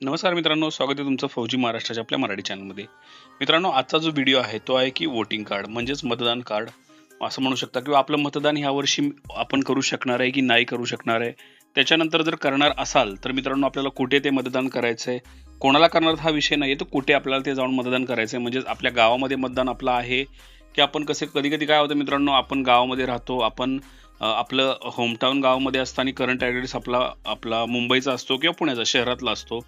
नमस्कार मित्रांनो स्वागत आहे तुमचं फौजी महाराष्ट्राच्या आपल्या मराठी चॅनलमध्ये. मित्रांनो आजचा जो व्हिडिओ आहे तो आहे की वोटिंग कार्ड म्हणजेच मतदान कार्ड असं म्हणू शकता किंवा आपलं मतदान ह्या वर्षी आपण करू शकणार आहे की नाही करू शकणार आहे त्याच्यानंतर जर करणार असाल तर मित्रांनो आपल्याला कुठे ते मतदान करायचं आहे कोणाला करणार हा विषय नाही तर कुठे आपल्याला ते जाऊन मतदान करायचं आहे म्हणजेच आपल्या गावामध्ये मतदान आपलं आहे की आपण कसे कधी कधी काय होतं मित्रांनो आपण गावामध्ये राहतो आपण आपलं होमटाऊन गावामध्ये असताना करंट ॲड्रेस आपला आपला मुंबईचा असतो किंवा पुण्याचा शहरातला असतो.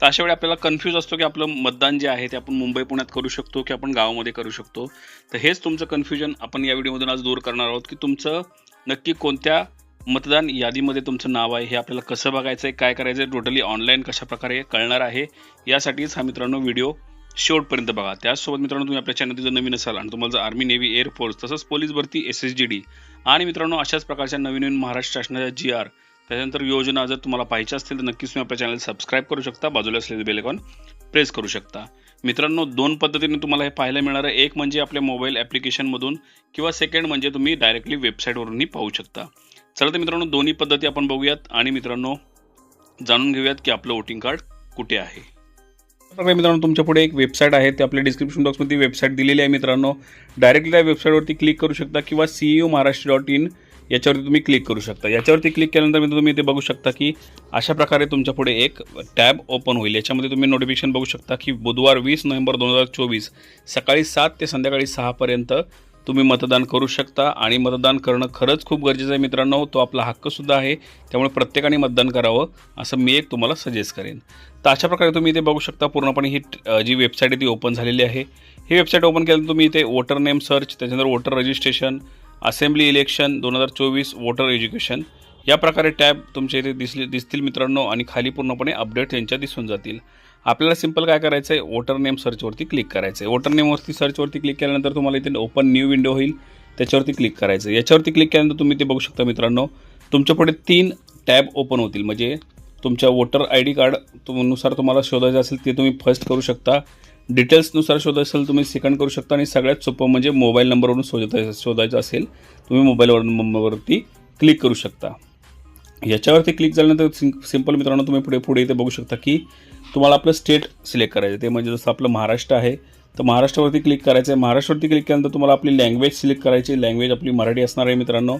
तर अशा वेळी आपल्याला कन्फ्यूज असतो की आपलं मतदान जे आहे ते आपण मुंबई पुण्यात करू शकतो की आपण गावामध्ये करू शकतो. तर हेच तुमचं कन्फ्युजन आपण या व्हिडिओमधून आज दूर करणार आहोत की तुमचं नक्की कोणत्या मतदान यादीमध्ये तुमचं नाव आहे हे आपल्याला कसं बघायचं आहे काय करायचं आहे टोटली ऑनलाईन कशाप्रकारे कळणार आहे यासाठीच हा मित्रांनो व्हिडिओ शेवटपर्यंत बघा. त्याचसोबत मित्रांनो तुम्ही आपल्या चॅनल जर नवीन असाल आणि तुम्हाला जर आर्मी नेव्ही एअरफोर्स तसंच पोलीस भरती एस एस जी डी आणि मित्रांनो अशाच प्रकारच्या नवीन नवीन महाराष्ट्र शासनाच्या जी आर त्याच्यानंतर योजना जर तुम्हाला पाहिजे असतील तर नक्कीच तुम्ही आपल्या चॅनल सबस्क्राईब करू शकता. बाजूला असलेले बेलेकॉन प्रेस करू शकता. मित्रांनो दोन पद्धतीने तुम्हाला हे पाहायला मिळणार आहे. एक म्हणजे आपल्या मोबाईल ॲप्लिकेशनमधून किंवा सेकंड म्हणजे तुम्ही डायरेक्टली वेबसाईटवरूनही पाहू शकता. चला तर मित्रांनो दोन्ही पद्धती आपण बघूयात आणि मित्रांनो जाणून घेऊयात की आपलं वोटिंग कार्ड कुठे आहे. प्रकारे मित्रांनो तुमच्यापुढे एक वेबसाईट आहे ते आपल्या डिस्क्रिप्शन बॉक्समध्ये वेबसाईट दिलेली आहे मित्रांनो. डायरेक्टली त्या वेबसाईटवरती क्लिक करू शकता किंवा C U Maharashtra dot in याच्यावरती तुम्ही क्लिक करू शकता. याच्यावरती क्लिक केल्यानंतर मित्र तुम्ही इथे बघू शकता की अशा प्रकारे तुमच्यापुढे एक टॅब ओपन होईल. याच्यामध्ये तुम्ही नोटिफिकेशन बघू शकता की बुधवार वीस नोव्हेंबर दोन हजार चोवीस सकाळी सात ते संध्याकाळी सहापर्यंत तुम्ही मतदान करू शकता आणि मतदान करणं खरंच खूप गरजेचं आहे मित्रांनो. तो आपला हक्कसुद्धा आहे. त्यामुळे प्रत्येकाने मतदान करावं असं मी एक तुम्हाला सजेस्ट करेन. तर अशा प्रकारे तुम्ही इथे बघू शकता पूर्णपणे ही जी वेबसाईट आहे ती ओपन झालेली आहे. ही वेबसाईट ओपन केल्यानंतर तुम्ही इथे वोटर नेम सर्च त्याच्यानंतर वोटर रजिस्ट्रेशन असेंब्ली इलेक्शन दोन हजार चोवीस वोटर एज्युकेशन या प्रकारे टॅब तुमच्या इथे दिसले दिसतील मित्रांनो आणि खाली पूर्णपणे अपडेट यांच्या दिसून जातील. आपल्याला सिंपल काय करायचं आहे वोटर नेम सर्चवरती क्लिक करायचं आहे वोटर नेमवरती सर्चवरती क्लिक केल्यानंतर तुम्हाला इथे ओपन न्यू विंडो होईल. त्याच्यावरती क्लिक करायचं आहे याच्यावरती क्लिक केल्यानंतर तुम्ही ते बघू शकता मित्रांनो. तुमच्यापुढे तीन टॅब ओपन होतील. म्हणजे तुमच्या वोटर आय डी कार्ड तुमनुसार तुम्हाला शोधायचं असेल ते तुम्ही फर्स्ट करू शकता. डिटेल्सनुसार शोधायचं असेल तुम्ही सेकंड करू शकता. आणि सगळ्यात सोपं म्हणजे मोबाईल नंबरवरून शोधायचं शोधायचं असेल तुम्ही मोबाईलवर नंबरवरती क्लिक करू शकता. याच्यावरती क्लिक झाल्यानंतर सिं सिंपल मित्रांनो तुम्ही पुढे पुढे इथे बघू शकता की तुम्हाला आपलं स्टेट सिलेक्ट करायचं ते म्हणजे जसं आपलं महाराष्ट्र आहे तर महाराष्ट्रावरती क्लिक करायचं आहे. महाराष्ट्रावरती क्लिक केल्यानंतर तुम्हाला आपली लँग्वेज सिलेक्ट करायची लँग्वेज आपली मराठी असणार आहे मित्रांनो.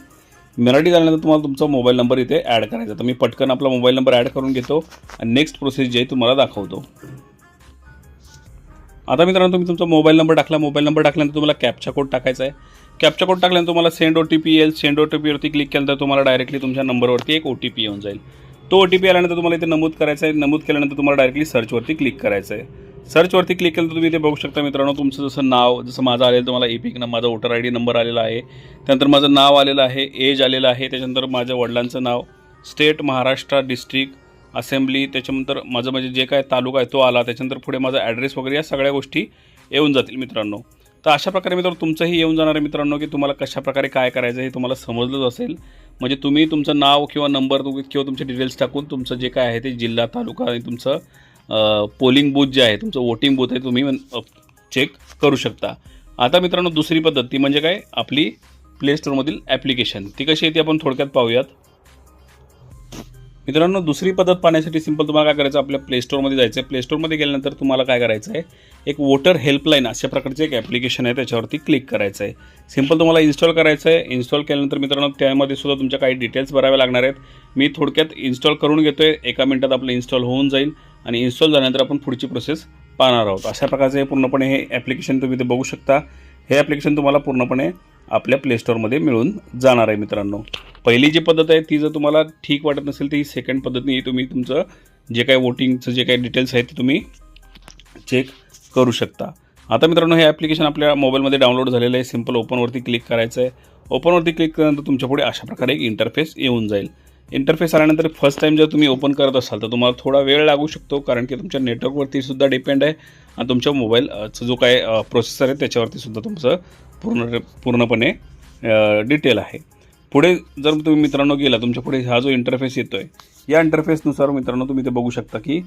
मराठी झाल्यानंतर तुम्हाला तुमचा मोबाईल नंबर इथे ॲड करायचा तर मी पटकन आपला मोबाईल नंबर ॲड करून घेतो आणि नेक्स्ट प्रोसेस जे आहे तुम्हाला दाखवतो. आता मित्रांनो तुम्ही तुमचा मोबाईल नंबर टाकला. मोबाईल नंबर टाकल्यानंतर तुम्हाला कॅपचा कोड टाकायचा आहे. कॅप्चर कोड टाकल्यानंतर तुम्हाला सेंड ओ टी पी येईल. सेंड ओ टी पीवरती क्लिक केल्यानंतर तुम्हाला डायरेक्टली तुमच्या नंबरवरती एक ओ टी पी येऊन जाईल. तो ओ टी पी आल्यानंतर तुम्हाला इथे नमूद करायचं आहे. नमूद केल्यानंतर तुम्हाला डायरेक्टली सर्चवरती क्लिक करायचं आहे. सर्चवरती क्लिक केलं तर तुम्ही इथे बघू शकता मित्रांनो तुमचं जसं नाव जसं माझं आलेलं तुम्हाला ए पी माझा वोटर आय डी नंबर आलेला आहे. त्यानंतर माझं नाव आलेलं आहे एज आलेलं आहे त्याच्यानंतर माझ्या वडिलांचं नाव स्टेट महाराष्ट्र डिस्ट्रिक्ट असेंब्ली त्याच्यानंतर माझं म्हणजे जे काय तालुका आहे तो आला त्याच्यानंतर पुढे माझा ॲड्रेस वगैरे या सगळ्या गोष्टी येऊन जातील मित्रांनो. तर अशा प्रकारे मित्रांनो तुमचंही येऊन जाणार आहे मित्रांनो की तुम्हाला कशाप्रकारे काय करायचं हे तुम्हाला समजलंच असेल. म्हणजे तुम्ही तुमचं नाव किंवा नंबर किंवा तुमचे डिटेल्स टाकून तुमचं जे काय आहे ते जिल्हा तालुका आणि तुमचं पोलिंग बूथ जे आहे तुमचं वोटिंग बूथ आहे तुम्ही चेक करू शकता. आता मित्रांनो दुसरी पद्धत ती म्हणजे काय? आपली प्ले स्टोरमधील ॲप्लिकेशन ती कशी आहे ती आपण थोडक्यात पाहूयात. मित्रांनो दुसरी पद्धत पाहण्यासाठी सिंपल तुम्हाला काय करायचं आपल्या प्लेस्टोरमध्ये जायचं आहे प्लेस्टोरमध्ये गेल्यानंतर तुम्हाला काय करायचं आहे एक वोटर हेल्पलाईन अशा प्रकारचे एक ॲप्लिकेशन आहे त्याच्यावरती क्लिक करायचं आहे सिंपल तुम्हाला इन्स्टॉल करायचं आहे इन्स्टॉल केल्यानंतर मित्रांनो त्यामध्ये सुद्धा तुमच्या काही डिटेल्स भराव्या लागणार आहेत. मी थोडक्यात इन्स्टॉल करून घेतो आहे एका मिनटात आपलं इन्स्टॉल होऊन जाईल आणि इन्स्टॉल झाल्यानंतर आपण पुढची प्रोसेस पाहणार आहोत. अशा प्रकारचे हे पूर्णपणे हे ॲप्लिकेशन तुम्ही ते बघू शकता. हे ॲप्लिकेशन तुम्हाला पूर्णपणे आपल्या प्लेस्टोरमध्ये मिळून जाणार आहे मित्रांनो. पहिली जी पद्धत आहे ती जर तुम्हाला ठीक वाटत नसेल तर ही सेकंड पद्धतीने तुम्ही तुमचं जे काही वोटिंगचं जे काही डिटेल्स आहेत ते तुम्ही चेक करू शकता. आता मित्रांनो हे ॲप्लिकेशन आपल्या मोबाईलमध्ये डाउनलोड झालेलं आहे. सिंपल ओपनवरती क्लिक करायचं आहे ओपनवरती क्लिक केल्यानंतर तुमच्यापुढे अशा प्रकारे एक इंटरफेस येऊन जाईल. इंटरफेस आल्यानंतर फर्स्ट टाईम जर तुम्ही ओपन करत असाल तर तुम्हाला थोडा वेळ लागू शकतो कारण की तुमच्या नेटवर्कवरती सुद्धा डिपेंड आहे आणि तुमच्या मोबाईलचा जो काय प्रोसेसर आहे त्याच्यावरती सुद्धा तुमचं पूर्ण पूर्णपणे डिटेल आहे. पुढे जर तुम्ही मित्रांनो गेला तुमच्यापुढे हा जो इंटरफेस येतो आहे या इंटरफेसनुसार मित्रांनो तुम्ही ते बघू शकता की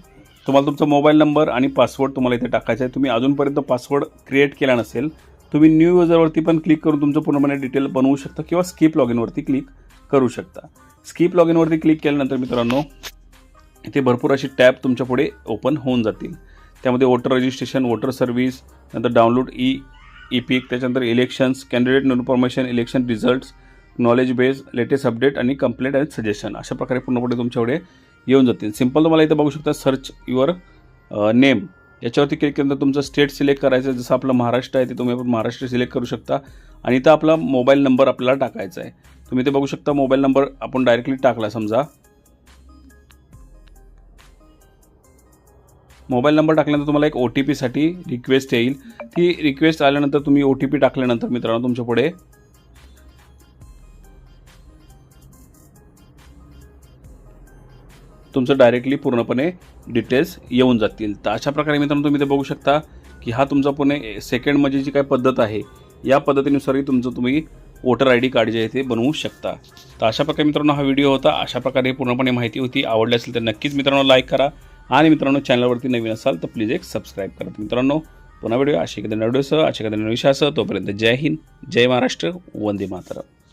तुम्हाला तुमचा मोबाईल नंबर आणि पासवर्ड तुम्हाला इथे टाकायचा आहे. तुम्ही अजूनपर्यंत पासवर्ड क्रिएट केला नसेल तुम्ही न्यू युजरवरती पण क्लिक करून तुमचं पूर्णपणे डिटेल बनवू शकता किंवा स्किप लॉग इनवरती क्लिक करू शकता. स्किप लॉग इनवरती क्लिक केल्यानंतर मित्रांनो इथे भरपूर अशी टॅब तुमच्यापुढे ओपन होऊन जातील. त्यामध्ये वोटर रजिस्ट्रेशन वोटर सर्व्हिस नंतर डाउनलोड ई ई पीक त्याच्यानंतर elections candidate information election results knowledge base latest update आणि कंप्लेंट आणि सजेशन अशा प्रकारे पूर्णपणे तुमच्याकडे येऊन जातील. सिंपल तुम्हाला इथे बघू शकता सर्च युअर नेम याच्यावरती क्लिक केल्यानंतर तुमचं स्टेट सिलेक्ट करायचं आहे. जसं आपलं महाराष्ट्र आहे ते तुम्ही आपण महाराष्ट्र सिलेक्ट करू शकता. आणि इथं आपला मोबाईल नंबर आपल्याला टाकायचा आहे. तुम्ही ते बघू शकता मोबाईल नंबर आपण डायरेक्टली टाकला समजा. मोबाईल नंबर टाकल्यानंतर तुम्हाला एक ओ टी पीसाठी रिक्वेस्ट येईल. ती रिक्वेस्ट आल्यानंतर तुम्ही ओ टी पी टाकल्यानंतर मित्रांनो तुमच्यापुढे तुमचं डायरेक्टली पूर्णपणे डिटेल्स येऊन जातील. तर अशा प्रकारे मित्रांनो तुम्ही ते बघू शकता की हा तुमचा पुणे सेकंड म्हणजे जी काय पद्धत आहे या पद्धतीनुसारही तुमचं तुम्ही वोटर आय डी कार्ड जे आहे ते बनवू शकता. तर अशा प्रकारे मित्रांनो हा व्हिडिओ होता. अशा प्रकारे पूर्णपणे माहिती होती. आवडली असेल तर नक्कीच मित्रांनो लाईक करा. आणि मित्रांनो चॅनलवरती नवीन असाल तर प्लीज एक सबस्क्राईब करा. मित्रांनो पुन्हा व्हिडिओ अशा एखाद्या व्हिडिओसह अशा एखाद्या विषयासह तोपर्यंत जय हिंद जय महाराष्ट्र वंदे मातरम.